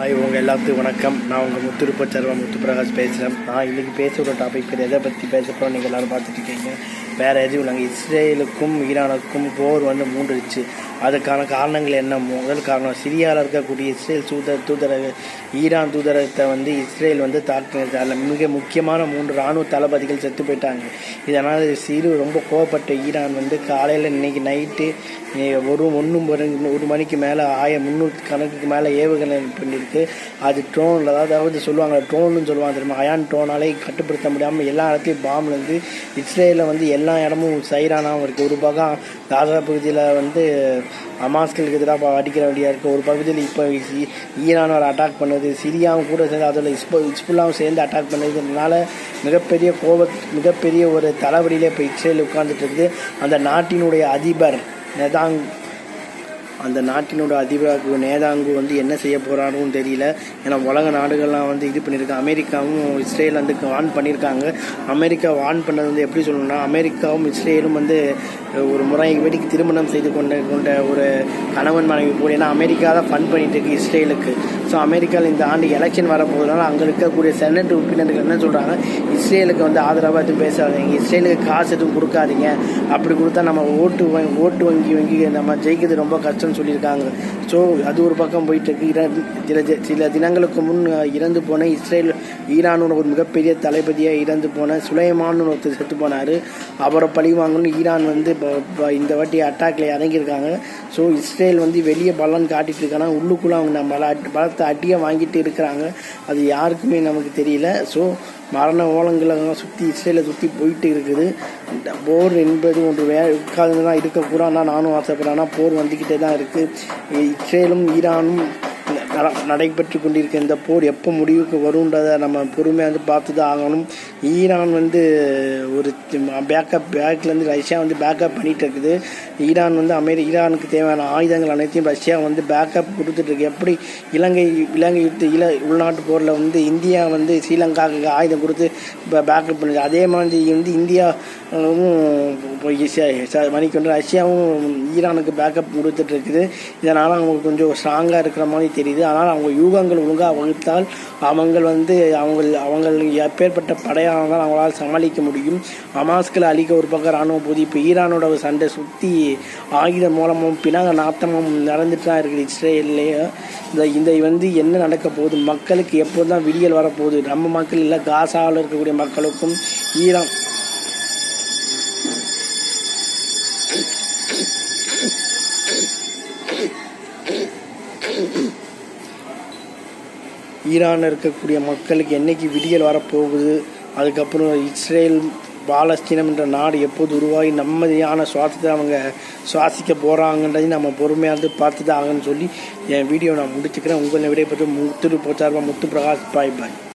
Hi உங்கள் எல்லாத்துக்கும் வணக்கம். நான் உங்கள் முத்துருப்பச்சர்வா முத்துப்பிரகாஷ் பேசுகிறேன் நான் இன்றைக்கி பேசுகிற டாபிக் பேர் எதை பற்றி பேச போகிறோம் நீங்கள் எல்லோரும் பார்த்துட்டு இருக்கீங்க. வேறு எதுவும் இல்லைங்க இஸ்ரேலுக்கும் ஈரானுக்கும் போர் வந்து மூண்டுருச்சு அதுக்கான காரணங்கள் என்ன? முதல் காரணம் சிரியாவில் இருக்கக்கூடிய இஸ்ரேல் தூதர் தூதரக ஈரான் தூதரகத்தை வந்து இஸ்ரேல் வந்து தாக்கினது. அதில் மிக முக்கியமான மூன்று இராணுவ தளபதிகள் செத்து போயிட்டாங்க. இதனால் சிறு ரொம்ப கோவப்பட்ட ஈரான் வந்து காலையில் இன்னைக்கு நைட்டு ஒரு ஒன்று ஒரு மணிக்கு மேலே ஆய முந்நூறு கணக்குக்கு மேலே ஏவுகணை பண்ணியிருக்கு அது ட்ரோனில் அதாவது சொல்லுவாங்க ட்ரோன்னு சொல்லுவாங்க தெரியுமா? அயான் ட்ரோனாலே கட்டுப்படுத்த முடியாமல் எல்லா இடத்தையும் பாம்புலேருந்து இஸ்ரேலில் வந்து எல்லா எல்லா இடமும் சைரானாகவும் இருக்குது ஒரு பக்கம் காசா பகுதியில் வந்து அமாஸ்களுக்கு எதிராக அடிக்கிற வேண்டியாக இருக்குது ஒரு பகுதியில் இப்போ ஈரான் ஒரு அட்டாக் பண்ணுது சிரியாவும் கூட சேர்ந்து அதில் இஸ்போ இஸ்புல்லாவும் சேர்ந்து அட்டாக் பண்ணுறதுனால மிகப்பெரிய கோப மிகப்பெரிய ஒரு தலைவலியிலே இப்போ இஸ்ரேல் உட்காந்துட்டு இருக்குது. அந்த நாட்டினுடைய அதிபர் நெதாங் அந்த நாட்டினோட அதிபராக நேதாங்கு வந்து என்ன செய்ய போகிறாருன்னு தெரியல. ஏன்னா உலக நாடுகள்லாம் வந்து இது பண்ணியிருக்காங்க அமெரிக்காவும் இஸ்ரேல் வந்து வான் பண்ணியிருக்காங்க. அமெரிக்கா வான் பண்ணது வந்து எப்படி சொல்லணும்னா அமெரிக்காவும் இஸ்ரேலும் வந்து ஒரு முறை வெடிக்கு திருமணம் செய்து கொண்ட கொண்ட ஒரு கணவன் மனைவி போல். ஏன்னா அமெரிக்கா தான் ஃபண்ட் பண்ணிட்டு இருக்கு இஸ்ரேலுக்கு. ஸோ அமெரிக்காவில் இந்த ஆண்டு எலெக்ஷன் வரப்போகிறதுனால அங்கே இருக்கக்கூடிய செனட் உறுப்பினர்கள் என்ன சொல்கிறாங்க இஸ்ரேலுக்கு வந்து ஆதரவாக எதுவும் பேசாதீங்க. இஸ்ரேலுக்கு காசு எதுவும் கொடுக்காதீங்க. அப்படி கொடுத்தா நம்ம ஓட்டு வங்கி ஓட்டு வங்கி வங்கி நம்ம ஜெயிக்கிறது ரொம்ப கஷ்டம் கஷ்டம்னு சொல்லியிருக்காங்க. ஸோ அது ஒரு பக்கம் போயிட்டு இருக்கு சில சில தினங்களுக்கு முன் இறந்து போன இஸ்ரேல் ஈரானோட ஒரு மிகப்பெரிய தளபதியாக இறந்து போன சுலைமான்னு ஒருத்தர் செத்து போனார். அவரை பழி வாங்கணும்னு ஈரான் வந்து இப்போ இந்த வாட்டி அட்டாக்ல இறங்கியிருக்காங்க. ஸோ இஸ்ரேல் வந்து வெளியே பலன் காட்டிட்டு இருக்காங்க. உள்ளுக்குள்ளே அவங்க நம்ம பலத்தை அட்டியாக வாங்கிட்டு இருக்கிறாங்க. அது யாருக்குமே நமக்கு தெரியல. ஸோ மரண ஓலங்களெல்லாம் சுற்றி இஸ்ரேலை சுற்றி போயிட்டு இருக்குது. போர் என்பது ஒன்று வே உட்கார்ந்து தான் இருக்கக்கூடாது நானும் ஆசைப்படுறேன். ஆனால் போர் வந்துக்கிட்டே தான் இருக்குது இஸ்ரேலும் ஈரானும் நடைபெற்று கொண்டிருக்க இந்த போர் எப்போ முடிவுக்கு வரும்ன்றதை நம்ம பொறுமையாக வந்து பார்த்து தான் ஆகணும். ஈரான் வந்து ஒரு பேக்கப் பேக்லேருந்து ரஷ்யா வந்து பேக்கப் பண்ணிகிட்டு இருக்குது ஈரான் வந்து அமெரி ஈரானுக்கு தேவையான ஆயுதங்கள் அனைத்தையும் ரஷ்யா வந்து பேக்கப் கொடுத்துட்ருக்கு எப்படி இலங்கை இலங்கை யுத்த இல உள்நாட்டு போரில் வந்து இந்தியா வந்து ஸ்ரீலங்காவுக்கு ஆயுதம் கொடுத்து இப்போ பேக்கப் பண்ணுது. அதே மாதிரி வந்து இந்தியாவும் மணிக்கொண்டு ரஷ்யாவும் ஈரானுக்கு பேக்கப் கொடுத்துட்ருக்குது இதனால் அவங்களுக்கு கொஞ்சம் ஸ்ட்ராங்காக இருக்கிற மாதிரி தெரியுது. ஆனால் அவங்க யூகங்கள் ஒழுங்காக வகுத்தால் அவங்க வந்து அவங்க அவங்க எப்பேற்பட்ட படையாக அவங்களால் சமாளிக்க முடியும். அமாஸ்களை அழிக்க ஒரு பக்கம் இராணுவ போது இப்போ ஈரானோட சண்டை சுற்றி ஆயுதம் மூலமும் பினாங்க நாத்தமும் நடந்துட்டு தான் இருக்குது இஸ்ரேல்லையே. இந்த இந்த வந்து என்ன நடக்க போகுது? மக்களுக்கு எப்போது தான் விடியல் வரப்போகுது. நம்ம மக்கள் இல்லை காசாவில் இருக்கக்கூடிய மக்களுக்கும் ஈரான் ஈரானில் இருக்கக்கூடிய மக்களுக்கு என்றைக்கு விடியல் வரப்போகுது அதுக்கப்புறம் இஸ்ரேல் பாலஸ்தீனம் என்ற நாடு எப்போது உருவாகி நம்மதியான சுவாசத்தை அவங்க சுவாசிக்க போகிறாங்கன்றதையும் நம்ம பொறுமையாக இருந்து பார்த்து தான் ஆகணும்னு சொல்லி என் வீடியோ நான் முடிச்சுக்கிறேன். உங்களை விடைபெற்று முத்து போச்சார்பா முத்து பிரகாஷ் பாய் பாய்.